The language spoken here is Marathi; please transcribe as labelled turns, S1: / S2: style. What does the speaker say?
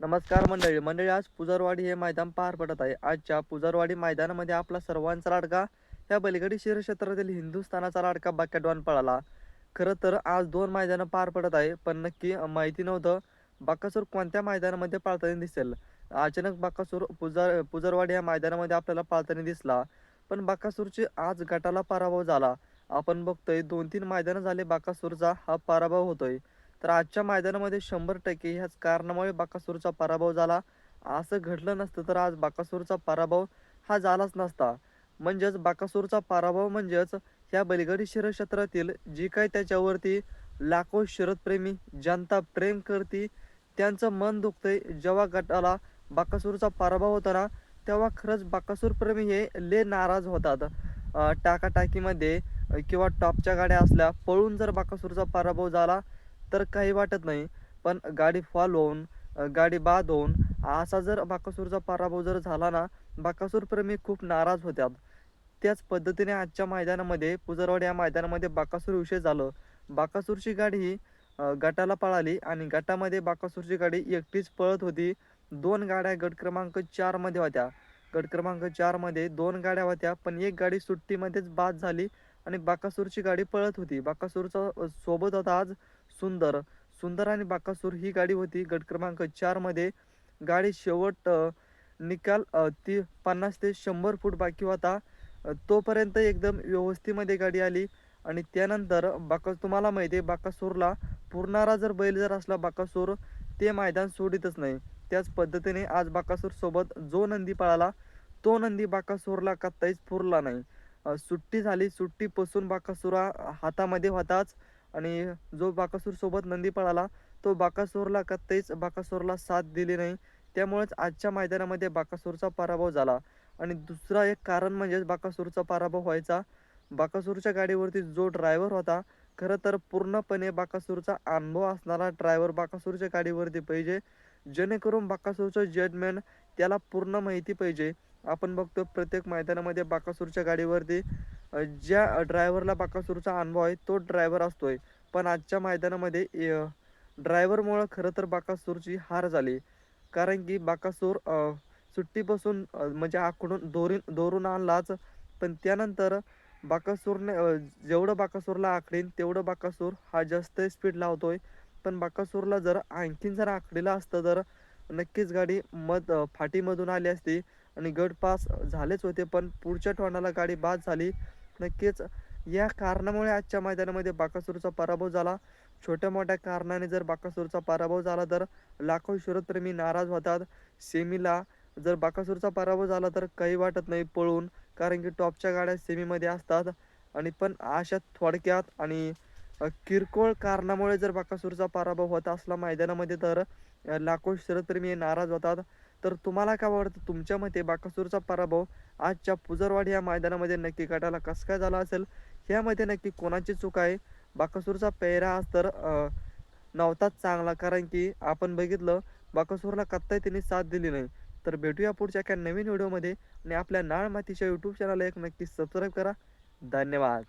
S1: नमस्कार मंडळी मंडळी आज पुजारवाडी हे मैदान पार पडत आहे. आजच्या पुजारवाडी मैदानामध्ये आपला सर्वांचा लाडका या बलगडी क्षेत्रातील हिंदुस्थानाचा लाडका बाक्याडवान पळाला. खरं तर आज दोन मैदानं पार पडत आहे पण नक्की माहिती नव्हतं बाकासूर कोणत्या मैदानामध्ये पाळताना दिसेल. अचानक बाकासूर पुजार पुजारवाडी या मैदानामध्ये आपल्याला पाळताना दिसला पण बाकासूरची आज गटाला पराभव झाला. आपण बघतोय दोन तीन मैदानं झाले बाकासूरचा हा पराभव होतोय. तर आजच्या मैदानामध्ये शंभर टक्के ह्याच कारणामुळे बाकासूरचा पराभव झाला. असं घडलं नसतं तर आज बाकासूरचा पराभव हा झालाच नसता. म्हणजेच बाकासूरचा पराभव म्हणजेच ह्या बैलगाडी शिरक्षेत्रातील जी काही त्याच्यावरती लाखो शरदप्रेमी जनता प्रेम करते त्यांचं मन दुखतंय. जेव्हा गटाला बाकासूरचा पराभव होता ना तेव्हा खरंच बाकासूरप्रेमी हे ले नाराज होतात. टाकाटाकीमध्ये किंवा टॉपच्या गाड्या असल्या पळून जर बाकासूरचा पराभव झाला तर काही वाटत नाही. पण गाडी फॉल होऊन गाडी बाद होऊन असा जर बाकासूरचा पराभव जर झाला ना बाकासूर प्रेमी खूप नाराज होत्यात त्याच पद्धतीने आजच्या मैदानामध्ये पुजरवाडी या मैदानामध्ये बाकासूर विषय झालं. बाकासूरची गाडी ही गटाला पळाली आणि गटामध्ये बाकासूरची गाडी एकटीच पळत होती. दोन गाड्या गट क्रमांक चारमध्ये होत्या. गट क्रमांक चारमध्ये दोन गाड्या होत्या पण एक गाडी सुट्टीमध्येच बाद झाली आणि बाकासूरची गाडी पळत होती. बाकासूरचा सोबत होता आज सुंदर. सुंदर आणि बाकासूर ही गाडी होती. गट क्रमांक चारमध्ये गाडी शेवट निकाल ती पन्नास ते शंभर फूट बाकी होता. तोपर्यंत एकदम व्यवस्थेमध्ये गाडी आली आणि त्यानंतर बाका तुम्हाला माहिती आहे बाकासूरला पुरणारा जर बैल जर असला बाकासूर ते मैदान सोडितच नाही. त्याच पद्धतीने आज बाकासूर सोबत जो नंदी पळाला तो नंदी बाकासूरला कत्ताईच पुरला नाही. सुट्टी झाली. सुट्टीपासून बाकासुरा हातामध्ये होताच. आणि जो बाकासूर सोबत नंदी पळाला तो बाकासूरला कत्ताईच बाकासूरला साथ दिली नाही. त्यामुळेच आजच्या मैदानामध्ये बाकासूरचा पराभव झाला. आणि दुसरा एक कारण म्हणजेच बाकासूरचा पराभव व्हायचा बाकासूरच्या गाडीवरती जो ड्रायव्हर होता खरं तर पूर्णपणे बाकासूरचा अनुभव असणारा ड्रायव्हर बाकासूरच्या गाडीवरती पाहिजे. जेणेकरून बाकासूरचं जजमेंट त्याला पूर्ण माहिती पाहिजे. आपण बघतो प्रत्येक मैदानामध्ये बाकासूरच्या गाडीवरती ज्या ड्रायव्हरला बाकासूरचा अनुभव आहे तो ड्रायव्हर असतोय. पण आजच्या मैदानामध्ये ड्रायव्हरमुळं खरं तर बाकासूरची हार झाली. कारण की बाकासूर सुट्टीपासून म्हणजे आखडून दोरी दोरून आणलाच. पण त्यानंतर बाकासूरने जेवढं बाकासूरला आखडीन तेवढं बाकासूर हा जास्त स्पीड लावतोय पण बाकासूरला जर आणखीन जर आखडीला असतं तर नक्कीच गाडी मध फाटीमधून आली असती. आणि गट पास झालेच होते पण पुढच्या टोनाला गाडी बाद झाली. नक्कीच. या कारणामुळे आजच्या मैदानामध्ये बाकासूरचा पराभव झाला. छोट्या मोठ्या कारणाने जर बाकासूरचा पराभव झाला तर लाखो शरदप्रेमी नाराज होतात. सेमीला जर बाकासूरचा पराभव झाला तर काही वाटत नाही पळून कारण की टॉपच्या गाड्या सेमीमध्ये असतात. आणि पण अशा थोडक्यात आणि किरकोळ कारणामुळे जर बाकासूरचा पराभव होत असला मैदानामध्ये तर लाखो शरदप्रेमी नाराज होतात. तर तुम्हाला काय वाटतं? तुमच्या मते बाकासूरचा पराभव आजच्या पुजरवाडी या मैदानामध्ये नक्की गटाला कसं काय झाला असेल? ह्यामध्ये नक्की कोणाची चूक आहे? बाकासूरचा पेहरा आज तर नव्हताच चांगला कारण की आपण बघितलं बाकासूरला कत्ताही त्यांनी साथ दिली नाही. तर भेटूया पुढच्या एका नवीन व्हिडिओमध्ये आणि आपल्या नाळ मातीच्या यूट्यूब चॅनलला एक नक्की सबस्क्राईब करा. धन्यवाद.